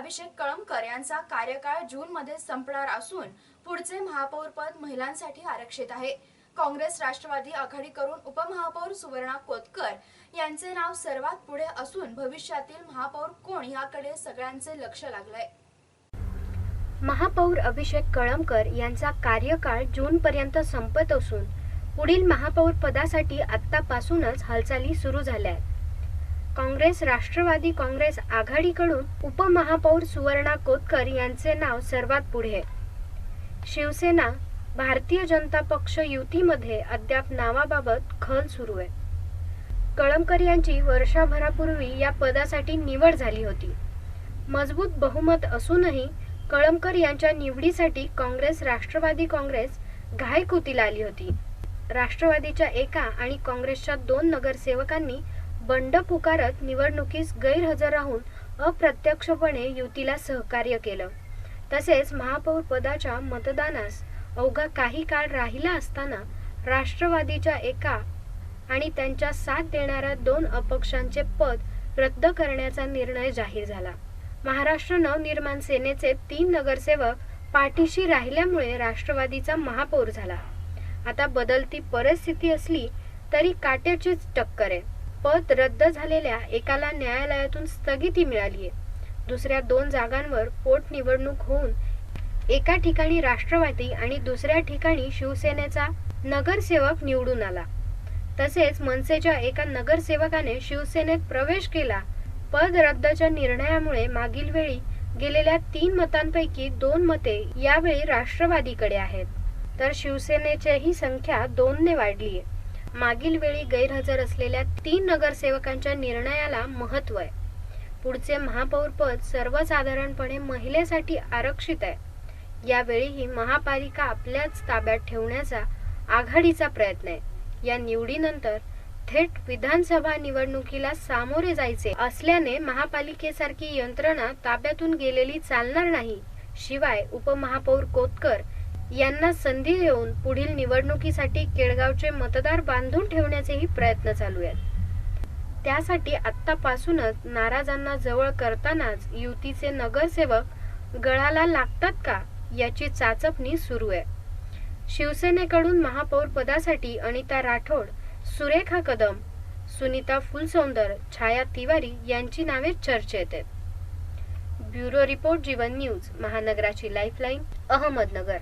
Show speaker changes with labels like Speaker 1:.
Speaker 1: अभिषेक कळमकर यांचा कार्यकाळ जून मध्ये संपणार असून पुढचे महापौरपद महिलांसाठी आरक्षित आहे. काँग्रेस राष्ट्रवादी आघाडी करून उपमहापौर सुवर्णा कोतकर यांचे नाव सर्वात पुढे असून भविष्यातील महापौर कोण याकडे सगळ्यांचे लक्ष लागलंय.
Speaker 2: महापौर अभिषेक कळमकर यांचा कार्यकाळ जूनपर्यंत संपत असून पुढील महापौर पदासाठी आत्तापासूनच हालचाली सुरू झाल्या आहेत. काँग्रेस राष्ट्रवादी काँग्रेस आघाडीकडून उपमहापौर सुवर्णा कोतकर यांचे नाव सर्वात पुढे. शिवसेना भारतीय जनता पक्ष युतीमध्ये अद्याप नावाबाबत खल सुरू आहे. कळमकर यांची वर्षभरापूर्वी या पदासाठी निवड झाली होती. मजबूत बहुमत असूनही कळमकर यांच्या निवडीसाठी काँग्रेस राष्ट्रवादी काँग्रेस घायकुतीला आली होती. राष्ट्रवादीच्या एका आणि काँग्रेसच्या दोन नगरसेवकांनी बंड पुकारत निवडणुकीस गैरहजर राहून अप्रत्यक्षपणे युतीला सहकार्य केलं. तसेच महापौर पदाच्या मतदानास अवघा काही काळ राहिला असताना राष्ट्रवादीच्या एका आणि त्यांच्या साथ देणाऱ्या दोन अपक्षांचे पद रद्द करण्याचा निर्णय जाहीर झाला. महाराष्ट्र नवनिर्माण सेनेचे तीन नगरसेवक पाठीशी राहिल्यामुळे राष्ट्रवादीचा महापौर झाला. आता बदलती परिस्थिती असली तरी काट्याचीच टक्कर आहे. पद रद्द झालेल्या एकाला न्यायालयातून स्थगिती मिळाली आहे दुसऱ्या दोन जागांवर पोटनिवडणूक होऊन एका ठिकाणी राष्ट्रवादी आणि दुसऱ्या ठिकाणी शिवसेनेचा नगरसेवक निवडून आला. तसेच मनसेच्या एका नगरसेवकाने शिवसेनेत प्रवेश केला. पद रद्दच्या निर्णयामुळे मागील वेळी गेलेल्या तीन मतांपैकी दोन मते यावेळी राष्ट्रवादीकडे आहेत. तर शिवसेनेच्याही संख्या दोनने वाढली आहे मागील वेळी गैरहजर असलेल्या तीन नगरसेवकांच्या निर्णयाला महत्त्व आहे. पुढचे महापौरपद सर्वसाधारणपणे महिलेसाठी आरक्षित आहे. यावेळीही महापालिका आपल्याच ताब्यात ठेवण्याचा आघाडीचा प्रयत्न आहे. या निवडीनंतर थेट विधानसभा निवडणुकीला सामोरे जायचे असल्याने महापालिकेसारखी यंत्रणा ताब्यातून गेलेली चालणार नाही. शिवाय उपमहापौर कोतकर यांना संधी देऊन पुढील निवडणुकीसाठी केळगावचे मतदार बांधून ठेवण्याचेही प्रयत्न चालू आहेत. त्यासाठी आत्तापासूनच नाराजांना जवळ करतानाच युतीचे नगरसेवक गळाला लागतात का याची चाचपणी सुरू आहे. शिवसेनेकडून महापौर पदासाठी अनिता राठोड सुरेखा कदम सुनीता फुलसौंदर छाया तिवारी यांची नावे चर्चेत आहेत. ब्युरो रिपोर्ट जीवन न्यूज महानगराची लाईफलाईन अहमदनगर.